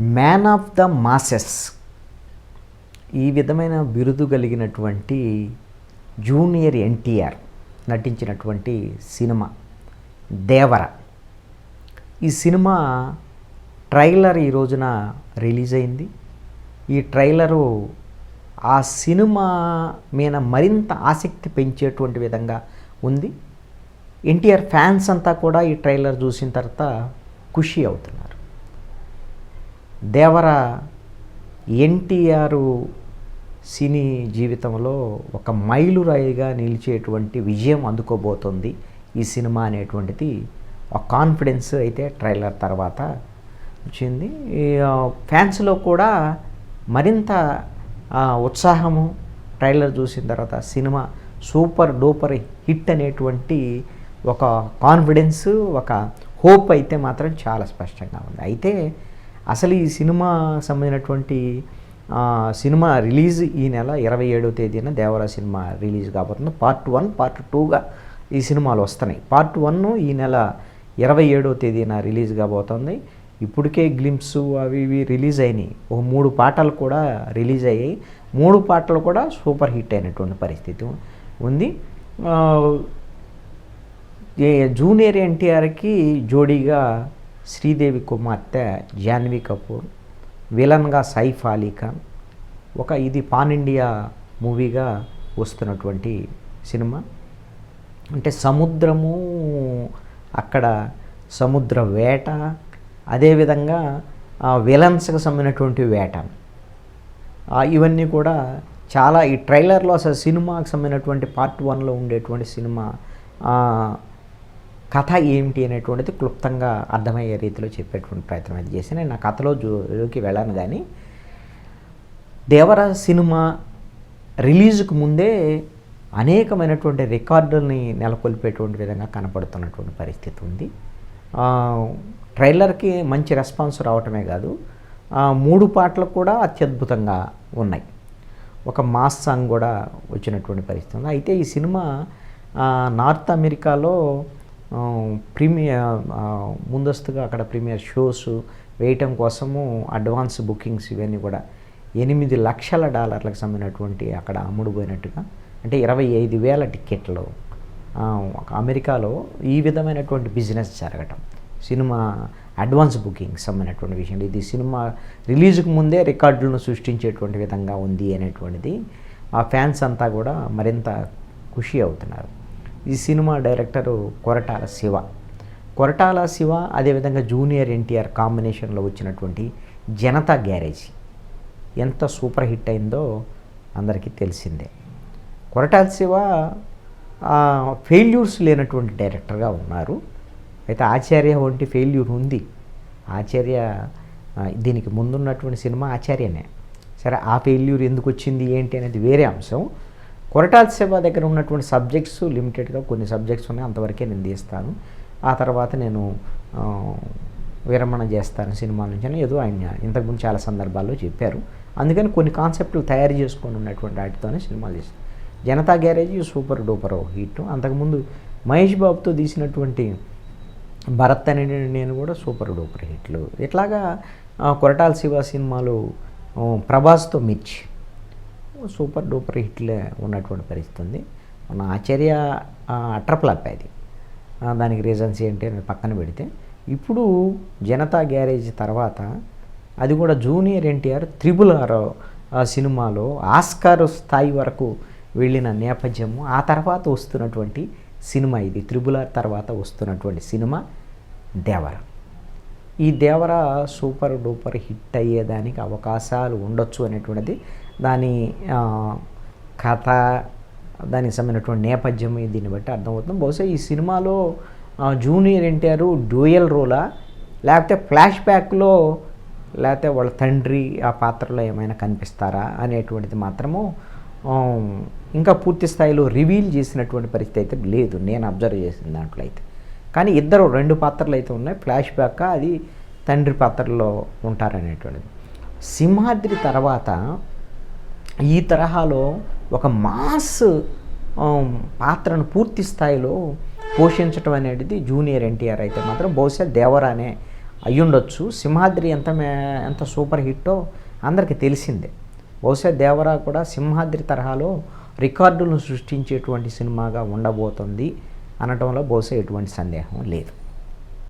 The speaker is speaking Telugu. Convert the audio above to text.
మ్యాన్ ఆఫ్ ద మాసెస్ ఈ విధమైన బిరుదు కలిగినటువంటి జూనియర్ ఎన్టీఆర్ నటించినటువంటి సినిమా దేవర. ఈ సినిమా ట్రైలర్ ఈ రోజున రిలీజ్ అయింది. ఈ ట్రైలరు ఆ సినిమా మీద మరింత ఆసక్తి పెంచేటువంటి విధంగా ఉంది. ఎన్టీఆర్ ఫ్యాన్స్ అంతా కూడా ఈ ట్రైలర్ చూసిన తర్వాత ఖుషి అవుతున్నారు. దేవర ఎన్టీఆర్ సినీ జీవితంలో ఒక మైలురాయిగా నిలిచేటువంటి విజయం అందుకోబోతోంది ఈ సినిమా అనేటువంటిది. ఒక కాన్ఫిడెన్స్ అయితే ట్రైలర్ తర్వాత వచ్చింది. ఫ్యాన్స్లో కూడా మరింత ఉత్సాహము ట్రైలర్ చూసిన తర్వాత సినిమా సూపర్ డూపర్ హిట్ అనేటువంటి ఒక కాన్ఫిడెన్స్ ఒక హోప్ అయితే మాత్రం చాలా స్పష్టంగా ఉంది. అయితే అసలు ఈ సినిమా సంబంధించినటువంటి సినిమా రిలీజ్ ఈ నెల ఇరవై ఏడవ తేదీన దేవరా సినిమా రిలీజ్ కాబోతుంది. పార్ట్ వన్ పార్ట్ టూగా ఈ సినిమాలు వస్తున్నాయి. పార్ట్ వన్ ఈ నెల ఇరవై ఏడవ తేదీన రిలీజ్ కాబోతుంది. ఇప్పటికే గ్లిమ్స్ అవి ఇవి రిలీజ్ అయినాయి. ఓ మూడు పాటలు కూడా రిలీజ్ అయ్యాయి. మూడు పాటలు కూడా సూపర్ హిట్ అయినటువంటి పరిస్థితి ఉంది. ఏ జూనియర్ ఎన్టీఆర్కి జోడీగా శ్రీదేవి కుమార్తె జాన్వీ కపూర్ విలన్గా సైఫ్ అలీ ఖాన్ ఒక ఇది పాన్ ఇండియా మూవీగా వస్తున్నటువంటి సినిమా. అంటే సముద్రము అక్కడ సముద్ర వేట అదేవిధంగా విలన్స్కి సంబంధించినటువంటి వేట. ఇవన్నీ కూడా చాలా ఈ ట్రైలర్లో అసలు సినిమాకి సంబంధించినటువంటి పార్ట్ వన్లో ఉండేటువంటి సినిమా. కథ ఏమిటి అనేటువంటిది క్లుప్తంగా అర్థమయ్యే రీతిలో చెప్పేటువంటి ప్రయత్నం అయితే చేసి నేను నా కథలో జోకి వెళ్ళాను కానీ దేవర సినిమా రిలీజ్కు ముందే అనేకమైనటువంటి రికార్డుల్ని నెలకొల్పేటువంటి విధంగా కనపడుతున్నటువంటి పరిస్థితి ఉంది. ట్రైలర్కి మంచి రెస్పాన్స్ రావటమే కాదు మూడు పాటలు కూడా అత్యద్భుతంగా ఉన్నాయి. ఒక మాస్ సాంగ్ కూడా వచ్చినటువంటి పరిస్థితి ఉంది. అయితే ఈ సినిమా నార్త్ అమెరికాలో ప్రీమియర్ ముందస్తుగా అక్కడ ప్రీమియర్ షోస్ వేయటం కోసము అడ్వాన్స్ బుకింగ్స్ ఇవన్నీ కూడా ఎనిమిది లక్షల డాలర్లకు సంబంధించినటువంటి అక్కడ అమ్ముడుపోయినట్టుగా అంటే ఇరవై ఐదు వేల టిక్కెట్లు. ఒక అమెరికాలో ఈ విధమైనటువంటి బిజినెస్ జరగటం. సినిమా అడ్వాన్స్ బుకింగ్ సంబంధించినటువంటి విషయం. ఇది సినిమా రిలీజ్కు ముందే రికార్డులను సృష్టించేటువంటి విధంగా ఉంది అనేటువంటిది ఆ ఫ్యాన్స్ అంతా కూడా మరింత ఖుషి అవుతున్నారు. ఈ సినిమా డైరెక్టరు కొరటాల శివ. కొరటాల శివ అదేవిధంగా జూనియర్ ఎన్టీఆర్ కాంబినేషన్లో వచ్చినటువంటి జనతా గ్యారేజ్. ఎంత సూపర్ హిట్ అయిందో అందరికీ తెలిసిందే. కొరటాల శివ ఫెయిల్యూర్స్ లేనటువంటి డైరెక్టర్గా ఉన్నారు. అయితే ఆచార్య వంటి ఫెయిల్యూర్ ఉంది. ఆచార్య దీనికి ముందున్నటువంటి సినిమా ఆచార్యనే. సరే ఆ ఫెయిల్యూర్ ఎందుకు వచ్చింది ఏంటి అనేది వేరే అంశం. కొరటాల శివ దగ్గర ఉన్నటువంటి సబ్జెక్ట్స్ లిమిటెడ్గా కొన్ని సబ్జెక్ట్స్ ఉన్నాయి. అంతవరకే నేను తీస్తాను. ఆ తర్వాత నేను విరమణ చేస్తాను సినిమా నుంచి అని ఏదో ఆయన ఇంతకుముందు చాలా సందర్భాల్లో చెప్పారు. అందుకని కొన్ని కాన్సెప్ట్లు తయారు చేసుకొని ఉన్నటువంటి వాటితోనే సినిమాలు తీస్తాను. Janatha garage super duper hit. అంతకుముందు మహేష్ బాబుతో తీసినటువంటి భరత్ అనే నేను కూడా సూపర్ డూపర్ హిట్లు. ఇట్లాగా కొరటాల శివ సినిమాలు ప్రభాస్తో మిర్చి. సూపర్ డూపర్ హిట్లే ఉన్నటువంటి పరిస్థితి ఉంది మన ఆచార్య అట్రప్లాప్ అది. దానికి రీజన్స్ ఏంటి అని పక్కన పెడితే ఇప్పుడు జనతా గ్యారేజ్ తర్వాత అది కూడా జూనియర్ ఎన్టీఆర్ త్రిబుల్ ఆర్ సినిమాలో ఆస్కార్ స్థాయి వరకు వెళ్ళిన నేపథ్యము ఆ తర్వాత వస్తున్నటువంటి సినిమా ఇది. త్రిబుల్ ఆర్ తర్వాత వస్తున్నటువంటి సినిమా దేవర. ఈ దేవర సూపర్ డూపర్ హిట్ అయ్యేదానికి అవకాశాలు ఉండొచ్చు అనేటువంటిది దాని కథ దానికి సంబంధించినటువంటి నేపథ్యం దీన్ని బట్టి అర్థమవుతుంది. బహుశా ఈ సినిమాలో జూనియర్ ఎన్టీఆర్ డ్యూయల్ రోలా? లేకపోతే ఫ్లాష్ బ్యాక్లో లేకపోతే వాళ్ళ తండ్రి ఆ పాత్రలో ఏమైనా కనిపిస్తారా అనేటువంటిది మాత్రము ఇంకా పూర్తి స్థాయిలో రివీల్ చేసినటువంటి పరిస్థితి అయితే లేదు. నేను అబ్జర్వ్ చేసిన దాంట్లో అయితే. కానీ ఇద్దరు రెండు పాత్రలు అయితే ఉన్నాయి. Flash back? అది తండ్రి పాత్రలో ఉంటారనేటువంటిది. సింహాద్రి తర్వాత ఈ తరహాలో ఒక మాస్ పాత్రను పూర్తి స్థాయిలో పోషించడం అనేది జూనియర్ ఎన్టీఆర్ అయితే మాత్రం బహుశా దేవరానే అయ్యుండొచ్చు. సింహాద్రి ఎంత మే- ఎంత సూపర్ హిట్టో అందరికీ తెలిసిందే. బహుశా దేవరా కూడా సింహాద్రి తరహాలో రికార్డులను సృష్టించేటువంటి సినిమాగా ఉండబోతుంది అనటంలో బహుశా ఎటువంటి సందేహం లేదు.